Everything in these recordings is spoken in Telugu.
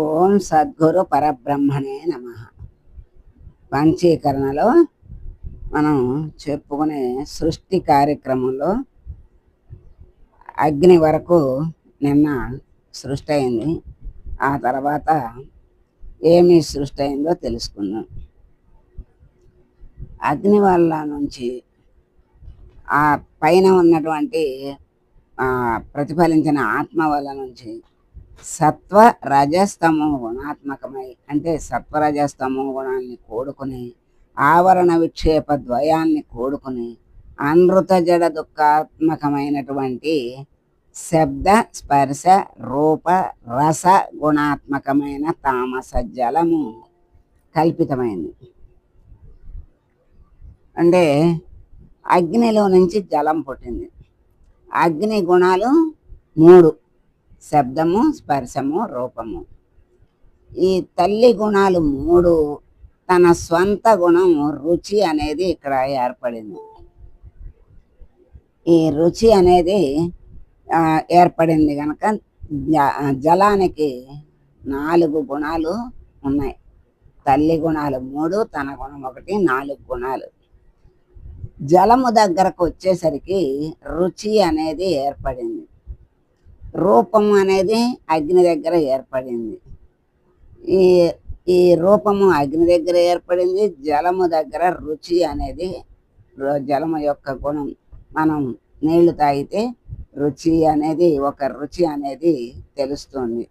ఓం సద్గురు పరబ్రహ్మణే నమ. పంచీకరణలో మనం చెప్పుకునే సృష్టి కార్యక్రమంలో అగ్ని వరకు నిన్న సృష్టి అయింది. ఆ తర్వాత ఏమి సృష్టి అయిందో తెలుసుకుందాం. అగ్ని వల్ల నుంచి ఆ పైన ఉన్నటువంటి ప్రతిఫలించిన ఆత్మ వల్ల నుంచి సత్వ రజస్తమో గుణాత్మకమై అంటే సత్వరజస్తమో గుణాన్ని కూడుకుని ఆవరణ విక్షేప ద్వయాన్ని కూడుకుని అనృత జడ దుఃఖాత్మకమైనటువంటి శబ్ద స్పర్శ రూప రస గుణాత్మకమైన తామస జలము కల్పితమైంది. అంటే అగ్నిలో నుంచి జలం పుట్టింది. అగ్ని గుణాలు మూడు. శబ్దము స్పర్శము రూపము. ఈ తల్లి గుణాలు మూడు తన స్వంత గుణం రుచి అనేది ఇక్కడ ఏర్పడింది. ఈ రుచి అనేది ఏర్పడింది కనుక జ- జలానికి నాలుగు గుణాలు ఉన్నాయి. తల్లి గుణాలు మూడు తన గుణం ఒకటి నాలుగు గుణాలు. జలము దగ్గరకు వచ్చేసరికి రుచి అనేది ఏర్పడింది. రూపం అనేది అగ్ని దగ్గర ఏర్పడింది. ఈ ఈ రూపము అగ్ని దగ్గర ఏర్పడింది. జలము దగ్గర రుచి అనేది జలము యొక్క గుణం మనం నీళ్ళు తాగితే రుచి అనేది ఒక రుచి అనేది తెలుస్తుంది.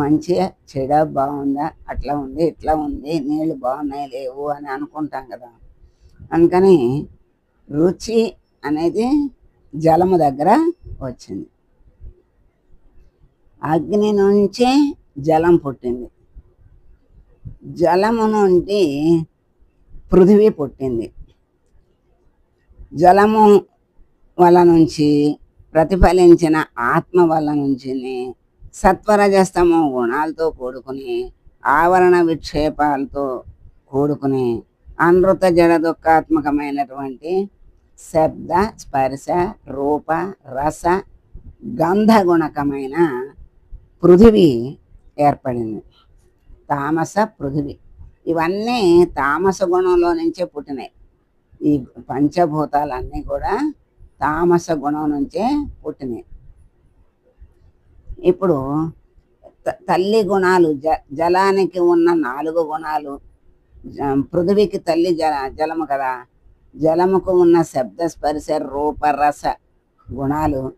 మంచిగా చెడ బాగుందా అట్లా ఉంది ఇట్లా ఉంది నీళ్ళు బాగున్నాయి లేవు అని అనుకుంటాం కదా. అందుకని రుచి అనేది జలము దగ్గర వచ్చింది. అగ్ని నుంచే జలం పుట్టింది. జలము నుండి పృథివీ పుట్టింది. జలము వల్ల నుంచి ప్రతిఫలించిన ఆత్మ వల్ల నుంచి సత్వరజస్తము గుణాలతో కూడుకుని ఆవరణ విక్షేపాలతో కూడుకుని అనృత జడ దుఃఖాత్మకమైనటువంటి శబ్ద స్పర్శ రూప రస గంధ గుణకమైన పృథివీ ఏర్పడింది. తామస పృథివీ. ఇవన్నీ తామస గుణంలో నుంచే పుట్టినాయి. ఈ పంచభూతాలన్నీ కూడా తామస గుణం నుంచే పుట్టినాయి. ఇప్పుడు త- తల్లి గుణాలు జ జలానికి ఉన్న నాలుగు గుణాలు జ- పృథివీకి తల్లి జల జలము కదా. జలముకు ఉన్న శబ్ద స్పర్శ రూపరస గుణాలు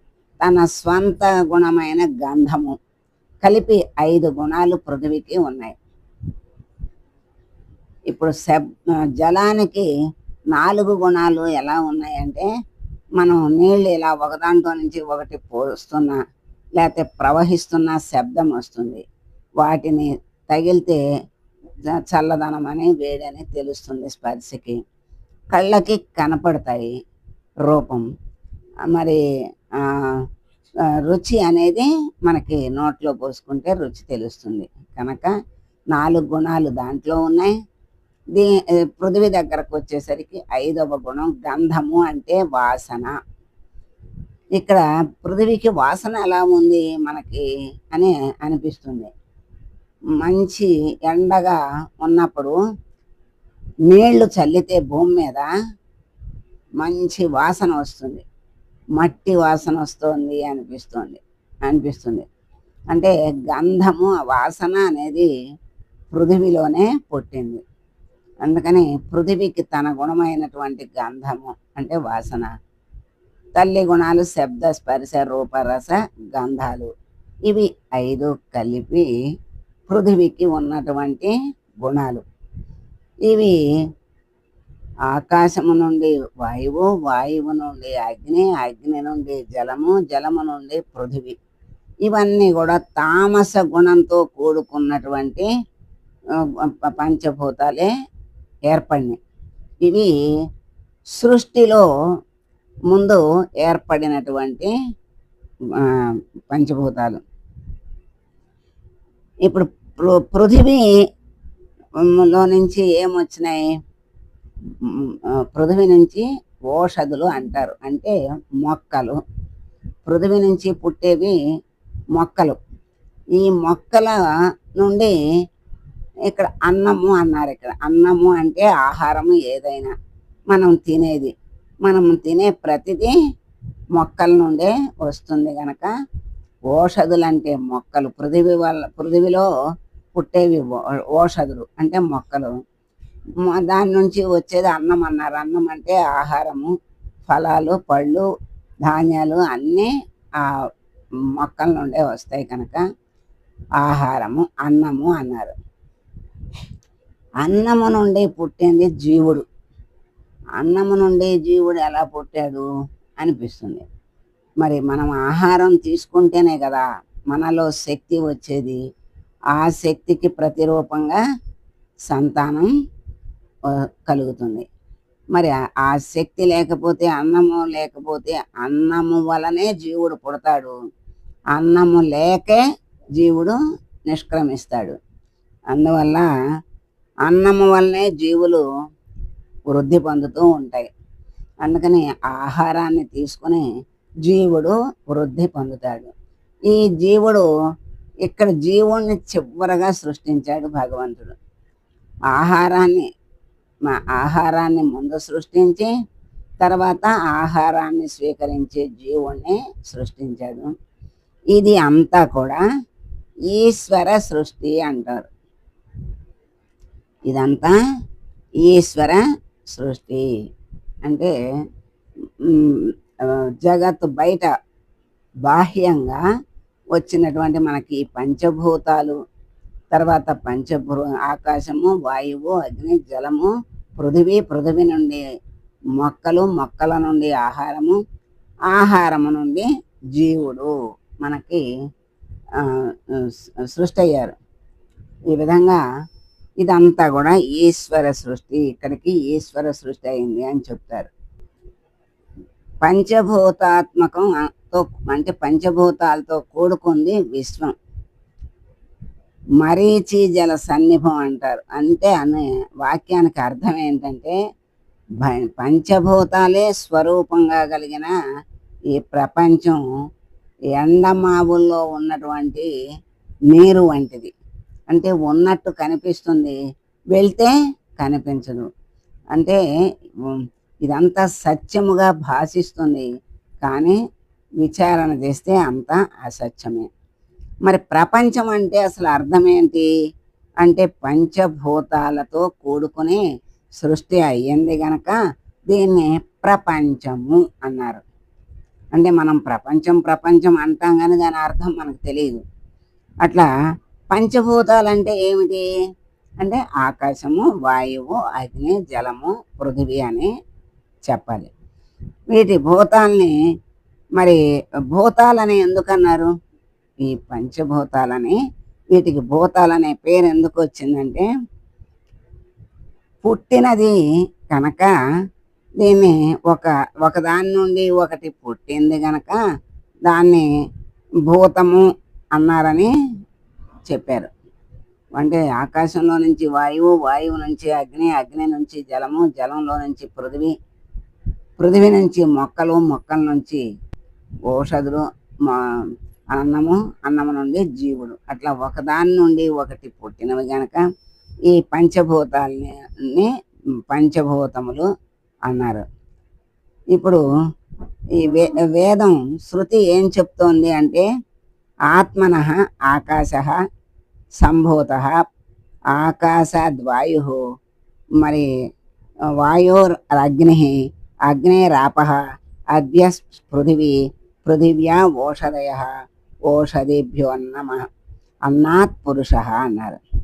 తన స్వంత గుణమైన గంధము. కలిపి ఐదు గుణాలు పృథివీకి ఉన్నాయి. ఇప్పుడు శబ్ జలానికి నాలుగు గుణాలు ఎలా ఉన్నాయంటే మనం నీళ్ళు ఇలా ఒకదాంట్లో నుంచి ఒకటి పోస్తున్నా లేకపోతే ప్రవహిస్తున్న శబ్దం వస్తుంది. వాటిని తగిలితే చల్లదనం అని వేడని తెలుస్తుంది స్పర్శకి. కళ్ళకి కనపడతాయి రూపం. మరి రుచి అనేది మనకి నోట్లో పోసుకుంటే రుచి తెలుస్తుంది. కనుక నాలుగు గుణాలు దాంట్లో ఉన్నాయి. దీ ఏ, పృథివీ దగ్గరకు వచ్చేసరికి ఐదవ గుణం గంధము అంటే వాసన. ఇక్కడ పృథివీకి వాసన ఎలా ఉంది మనకి అని అనిపిస్తుంది. మంచి ఎండగా ఉన్నప్పుడు నీళ్ళు చల్లితే భూమి మీద మంచి వాసన వస్తుంది. మట్టి వాసన వస్తుంది అనిపిస్తుంది అనిపిస్తుంది. అంటే గంధము ఆ వాసన అనేది పృథివీలోనే పుట్టింది. అందుకని పృథివీకి తన గుణమైనటువంటి గంధము అంటే వాసన. తల్లి గుణాలు శబ్ద స్పర్శ రూపరస గంధాలు. ఇవి ఐదు కలిపి పృథివీకి ఉన్నటువంటి గుణాలు. ఇవి ఆకాశము నుండి వాయువు వాయువు నుండి అగ్ని అగ్ని నుండి జలము జలము నుండి పృథివీ. ఇవన్నీ కూడా తామస గుణంతో కూడుకున్నటువంటి పంచభూతాలే ఏర్పడినాయి ఇవి సృష్టిలో ముందు ఏర్పడినటువంటి పంచభూతాలు. ఇప్పుడు పృథివీలో నుంచి ఏమొచ్చినాయి? పృథివీ నుంచి ఓషధులు అంటారు. అంటే మొక్కలు. పృథివీ నుంచి పుట్టేవి మొక్కలు. ఈ మొక్కల నుండి ఇక్కడ అన్నము అన్నారు ఇక్కడ. అన్నము అంటే ఆహారము ఏదైనా. మనం తినేది. మనం తినే ప్రతిదీ మొక్కల నుండే వస్తుంది కనుక ఓషధులు అంటే మొక్కలు. పృథివీ వల్ల పృథివీలో పుట్టేవి ఓ- ఓషధులు అంటే మొక్కలు. దాని నుంచి వచ్చేది అన్నం అన్నారు. అన్నం అంటే ఆహారము ఫలాలు పళ్ళు ధాన్యాలు అన్నీ ఆ మొక్కల నుండే వస్తాయి కనుక ఆహారము అన్నము అన్నారు. అన్నము నుండి పుట్టింది జీవుడు. అన్నము నుండి జీవుడు ఎలా పుట్టాడు అనిపిస్తుంది. మరి మనం ఆహారం తీసుకుంటేనే కదా మనలో శక్తి వచ్చేది. ఆ శక్తికి ప్రతిరూపంగా సంతానం కలుగుతుంది. మరి ఆ- శక్తి లేకపోతే అన్నము లేకపోతే అన్నము వలనే జీవుడు పుడతాడు. అన్నము లేకే జీవుడు నిష్క్రమిస్తాడు. అందువల్ల అన్నము వల్లనే జీవులు వృద్ధి పొందుతూ ఉంటాయి. అందుకని ఆహారాన్ని తీసుకుని జీవుడు వృద్ధి పొందుతాడు. ఈ జీవుడు ఇక్కడ జీవుణ్ణి చివరగా సృష్టించాడు భగవంతుడు. ఆహారాన్ని మా ఆహారాన్ని ముందు సృష్టించి తర్వాత ఆహారాన్ని స్వీకరించే జీవుణ్ణి సృష్టించాడు. ఇది అంతా కూడా ఈశ్వర సృష్టి అంటారు. ఇదంతా ఈశ్వర సృష్టి. అంటే జగత్ జగత్తు బయట బాహ్యంగా వచ్చినటువంటి మనకి పంచభూతాలు తర్వాత పంచభూ ఆకాశము వాయువు అగ్ని జలము పృథివీ పృథివీ నుండి మొక్కలు మొక్కల నుండి ఆహారము ఆహారము నుండి జీవుడు మనకి సృష్టి అయ్యారు ఈ విధంగా ఇదంతా కూడా ఈశ్వర సృష్టి ఇక్కడికి ఈశ్వర సృష్టి అయింది అని చెప్తారు. పంచభూతాత్మకం తో అంటే పంచభూతాలతో కూడుకుంది విశ్వం. మరీచి జల సన్నిభం అంటారు. అంటే అనే వాక్యానికి అర్థం ఏంటంటే పంచభూతాలే స్వరూపంగా కలిగిన ఈ ప్రపంచం ఎండమావుల్లో ఉన్నటువంటి నీరు వంటిది. అంటే ఉన్నట్టు కనిపిస్తుంది వెళ్తే కనిపించదు. అంటే ఇదంతా సత్యముగా భాషిస్తుంది కానీ విచారణ చేస్తే అంతా అసత్యమే. మరి ప్రపంచం అంటే అసలు అర్థం ఏంటి అంటే పంచభూతాలతో కూడుకుని సృష్టి అయ్యింది గనక దీన్ని ప్రపంచము అన్నారు. అంటే మనం ప్రపంచం ప్రపంచం అంటాం కానీ దాని అర్థం మనకు తెలియదు. అట్లా పంచభూతాలు అంటే ఏమిటి? అంటే ఆకాశము వాయువు అగ్ని జలము పృథివీ అని చెప్పాలి. వీటి భూతాల్ని మరి భూతాలని ఎందుకన్నారు? ఈ పంచభూతాలని వీటికి భూతాలనే పేరు ఎందుకు వచ్చిందంటే పుట్టినది కనుక దీన్ని ఒక ఒకదాని నుండి ఒకటి పుట్టింది కనుక దాన్ని భూతము అన్నారని చెప్పారు. అంటే ఆకాశంలో నుంచి వాయువు వాయువు నుంచి అగ్ని అగ్ని నుంచి జలము జలంలో నుంచి పృథివీ పృథివీ నుంచి మొక్కలు మొక్కల నుంచి ఔషధులు మా- అన్నము అన్నము నుండి జీవుడు. అట్లా ఒకదాని నుండి ఒకటి పుట్టినవి గనక ఈ పంచభూతాలని పంచభూతములు అన్నారు. ఇప్పుడు ఈ వే వేదం శృతి ఏం చెప్తోంది అంటే ఆత్మన ఆకాశ సంభూత ఆకాశాద్వాయు. మరి వాయోరగ్ని అగ్నేరాప అద్య పృథివీ పృథివ్యా ఓషధయ. ఓషధిభ్యో అన్నమ అన్నాత్ పురుష అన్నారు.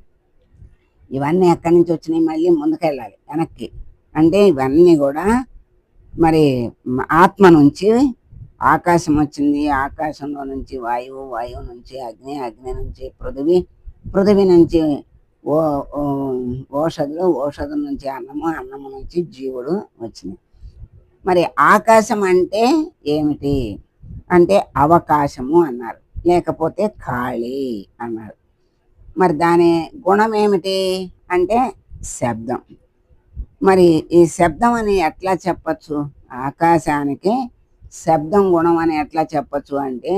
ఇవన్నీ ఎక్కడి నుంచి వచ్చినాయి? మళ్ళీ ముందుకెళ్ళాలి వెనక్కి. అంటే ఇవన్నీ కూడా మరి ఆత్మ నుంచి ఆకాశం వచ్చింది. ఆకాశంలో నుంచి వాయువు వాయువు నుంచి అగ్ని అగ్ని నుంచి పృథివీ పృథివీ నుంచి ఓ ఓ- ఓషధులు ఓషధం నుంచి అన్నము అన్నము నుంచి జీవుడు వచ్చింది మరి ఆకాశం అంటే ఏమిటి? అంటే అవకాశము అన్నారు. లేకపోతే ఖాళీ అన్నారు మరి దాని గుణం ఏమిటి అంటే శబ్దం. మరి ఈ శబ్దం అని ఎట్లా చెప్పచ్చు? ఆకాశానికి శబ్దం గుణం అని ఎట్లా చెప్పచ్చు అంటే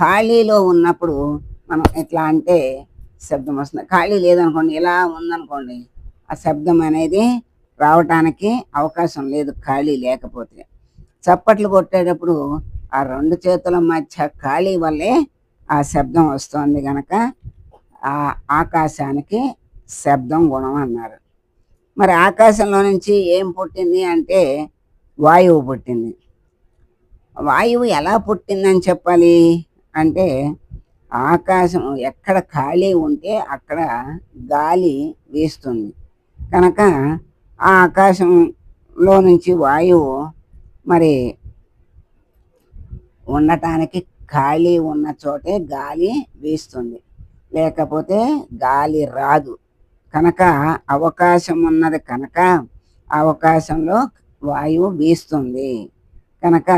ఖాళీలో ఉన్నప్పుడు మనం ఇట్లా అంటే శబ్దం వస్తుంది. ఖాళీ లేదనుకోండి ఇలా ఉందనుకోండి ఆ శబ్దం అనేది రావటానికి అవకాశం లేదు ఖాళీ లేకపోతే. చప్పట్లు కొట్టేటప్పుడు ఆ రెండు చేతుల మధ్య ఖాళీ వల్లే ఆ శబ్దం వస్తుంది గనక ఆ ఆకాశానికి శబ్దం గుణం అన్నారు. మరి ఆకాశంలో నుంచి ఏం పుట్టింది అంటే వాయువు పుట్టింది. వాయువు ఎలా పుట్టిందని చెప్పాలి? అంటే ఆకాశం ఎక్కడ ఖాళీ ఉంటే అక్కడ గాలి వీస్తుంది. కనుక ఆ ఆకాశంలో నుంచి వాయువు మరి ఉండటానికి ఖాళీ ఉన్న చోటే గాలి వీస్తుంది. లేకపోతే గాలి రాదు. కనుక అవకాశం ఉన్నది కనుక అవకాశంలో వాయువు వీస్తుంది. కనుక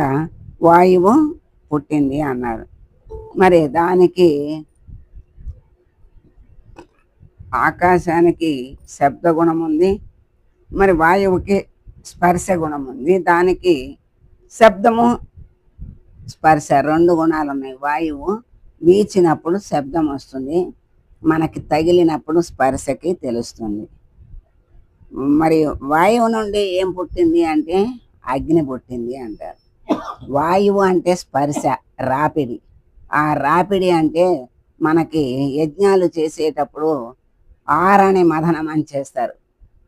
వాయువు పుట్టింది అన్నారు. మరి దానికి ఆకాశానికి శబ్ద గుణం ఉంది. మరి వాయువుకి స్పర్శ గుణం ఉంది. దానికి శబ్దము స్పర్శ రెండు గుణాలు ఉన్నాయి వాయువు వీచినప్పుడు శబ్దం వస్తుంది. మనకి తగిలినప్పుడు స్పర్శకి తెలుస్తుంది. మరి వాయువు నుండి ఏం పుట్టింది అంటే అగ్ని పుట్టింది అంటారు. వాయువు అంటే స్పర్శ రాపిడి. ఆ రాపిడి అంటే మనకి యజ్ఞాలు చేసేటప్పుడు ఆరని మదనం అని చేస్తారు.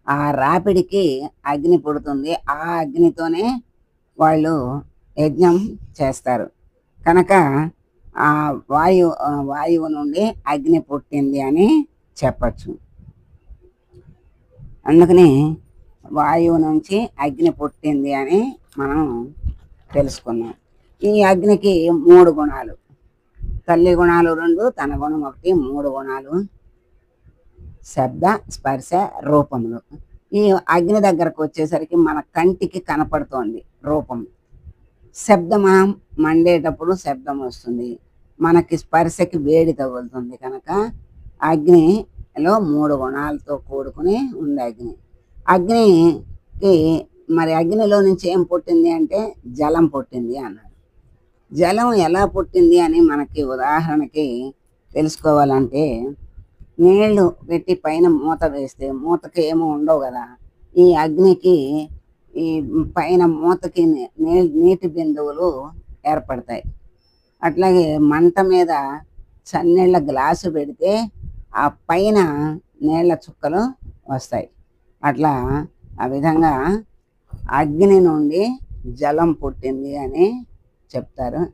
ఆ రాపిడికి అగ్ని పుడుతుంది. ఆ అగ్నితోనే వాళ్ళు యజ్ఞం చేస్తారు. కనుక ఆ వాయు వాయువు నుండి అగ్ని పుట్టింది అని చెప్పచ్చు. అందుకని వాయువు నుంచి అగ్ని పుట్టింది అని మనం తెలుసుకున్నాం. ఈ అగ్నికి మూడు గుణాలు. తల్లి గుణాలు రెండు తన గుణం ఒకటి మూడు గుణాలు. శబ్ద స్పర్శ రూపములు. ఈ అగ్ని దగ్గరకు వచ్చేసరికి మన కంటికి కనపడుతోంది రూపం. శబ్దమా మండేటప్పుడు శబ్దం వస్తుంది. మనకి స్పర్శకి వేడి తగులుతుంది కనుక అగ్నిలో మూడు గుణాలతో కూడుకుని ఉంది అగ్ని. అగ్నికి మరి అగ్నిలో నుంచి ఏం పుట్టింది అంటే జలం పుట్టింది అన్నాడు. జలం ఎలా పుట్టింది అని మనకి ఉదాహరణకి తెలుసుకోవాలంటే నీళ్ళు పెట్టి పైన మూత వేస్తే మూతకి ఏమో ఉండవు కదా. ఈ అగ్నికి ఈ పైన మూతకి నీ- నీ- నీటి బిందువులు ఏర్పడతాయి. అట్లాగే మంట మీద చన్నీళ్ళ గ్లాసు పెడితే ఆ పైన నీళ్ళ చుక్కలు వస్తాయి. అట్లా ఆ విధంగా అగ్ని నుండి జలం పుట్టింది అని చెప్తారు.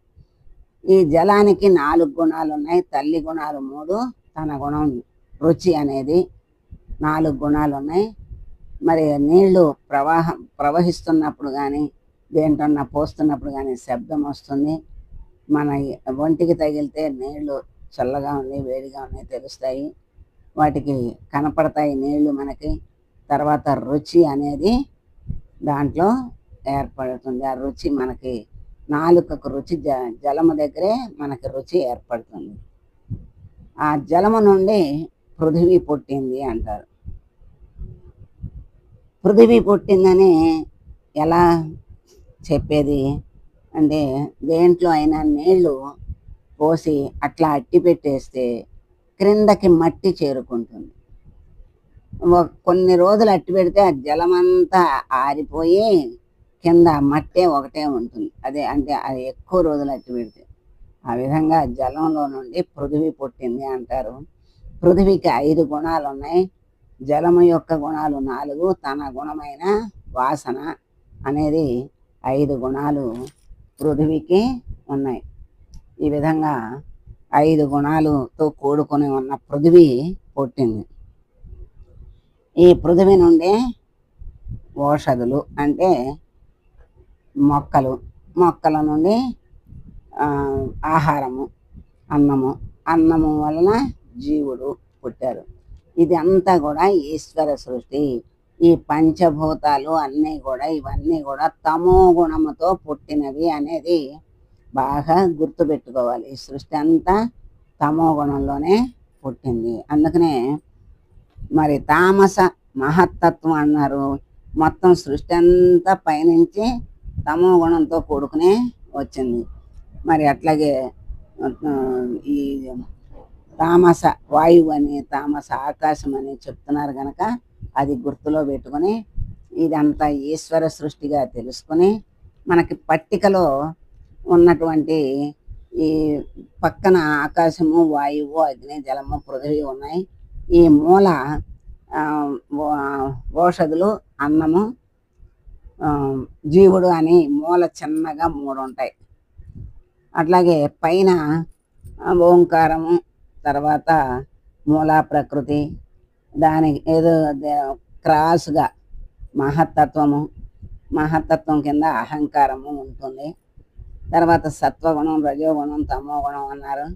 ఈ జలానికి నాలుగు గుణాలు ఉన్నాయి. తల్లి గుణాలు మూడు తన గుణం రుచి అనేది నాలుగు గుణాలు ఉన్నాయి. మరి నీళ్ళు ప్రవాహం ప్రవహిస్తున్నప్పుడు కానీ దేంటన్నా పోస్తున్నప్పుడు కానీ శబ్దం వస్తుంది. మన ఒంటికి తగిలితే నీళ్ళు చల్లగా ఉన్నాయి వేడిగా ఉన్నాయి తెలుస్తాయి. వాటికి కనపడతాయి నీళ్ళు మనకి. తర్వాత రుచి అనేది దాంట్లో ఏర్పడుతుంది. ఆ రుచి మనకి నాలుకకు రుచి జ జలము దగ్గరే మనకి రుచి ఏర్పడుతుంది. ఆ జలము నుండి పృథివీ పుట్టింది అంటారు. పృథివీ పుట్టిందని ఎలా చెప్పేది? అంటే దేంట్లో అయినా నీళ్ళు పోసి అట్లా అట్టి పెట్టేస్తే క్రిందకి మట్టి చేరుకుంటుంది. కొన్ని రోజులు అట్టి పెడితే ఆ జలమంతా ఆరిపోయి కింద మట్టే ఒకటే ఉంటుంది. అదే అంటే అది ఎక్కువ రోజులు అట్టి పెడితే. ఆ విధంగా జలంలో నుండి పృథివీ పుట్టింది అంటారు. పృథివీకి ఐదు గుణాలు ఉన్నాయి జలము యొక్క గుణాలు నాలుగు తన గుణమైన వాసన అనేది ఐదు గుణాలు పృథివీకి ఉన్నాయి. ఈ విధంగా ఐదు గుణాలతో కూడుకొని ఉన్న పృథివీ పుట్టింది. ఈ పృథివీ నుండి ఓషధులు అంటే మొక్కలు మొక్కల నుండి ఆహారము అన్నము. అన్నము వలన జీవుడు పుట్టారు. ఇది అంతా కూడా ఈశ్వర సృష్టి. ఈ పంచభూతాలు అన్నీ కూడా ఇవన్నీ కూడా తమో గుణముతో పుట్టినవి అనేది బాగా గుర్తుపెట్టుకోవాలి. ఈ సృష్టి అంతా తమో గుణంలోనే పుట్టింది. అందుకనే మరి తామస మహత్తత్వం అన్నారు. మొత్తం సృష్టి అంతా పైనుంచి తమో గుణంతో కూడుకునే వచ్చింది. మరి అట్లాగే ఈ తామస వాయువు అని తామస ఆకాశం అని చెప్తున్నారు కనుక అది గుర్తులో పెట్టుకొని ఇదంతా ఈశ్వర సృష్టిగా తెలుసుకొని మనకి పట్టికలో ఉన్నటువంటి ఈ పక్కన ఆకాశము వాయువు అగ్ని జలము పృథివీ ఉన్నాయి. ఈ మూల ఓషధులు అన్నము జీవుడు అని మూల చిన్నగా మూడు ఉంటాయి. అట్లాగే పైన ఓంకారము తర్వాత మూల ప్రకృతి దానికి ఏదో క్రాస్గా మహత్తత్వము మహత్తత్వం కింద అహంకారము ఉంటుంది. తర్వాత సత్వగుణం రజోగుణం తమోగుణం అన్నారు.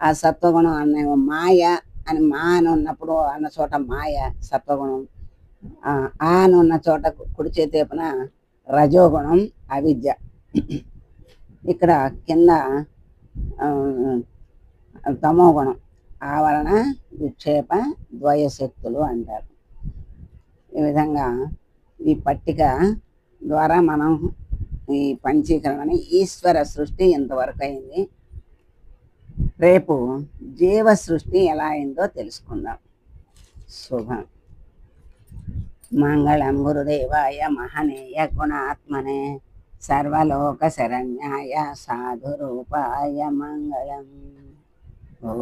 ఆ సత్వగుణం అనే మాయ అని మా అని ఉన్నప్పుడు అన్న చోట మాయ సత్వగుణం. ఆ అని ఉన్న చోట కుడి చేతేపున రజోగుణం అవిద్య. ఇక్కడ కింద తమోగుణం. ఆవరణ విక్షేప ద్వయశక్తులు అంటారు. ఈ విధంగా ఈ పట్టిక ద్వారా మనం ఈ పంచీకరణని ఈశ్వర సృష్టి ఇంతవరకు అయింది? రేపు జీవ సృష్టి ఎలా అయిందో తెలుసుకుందాం. శుభం. మంగళం గురుదేవాయ మహనీయ గుణాత్మనే సర్వలోక శరణ్యాయ సాధురూపాయ మంగళం. ఓం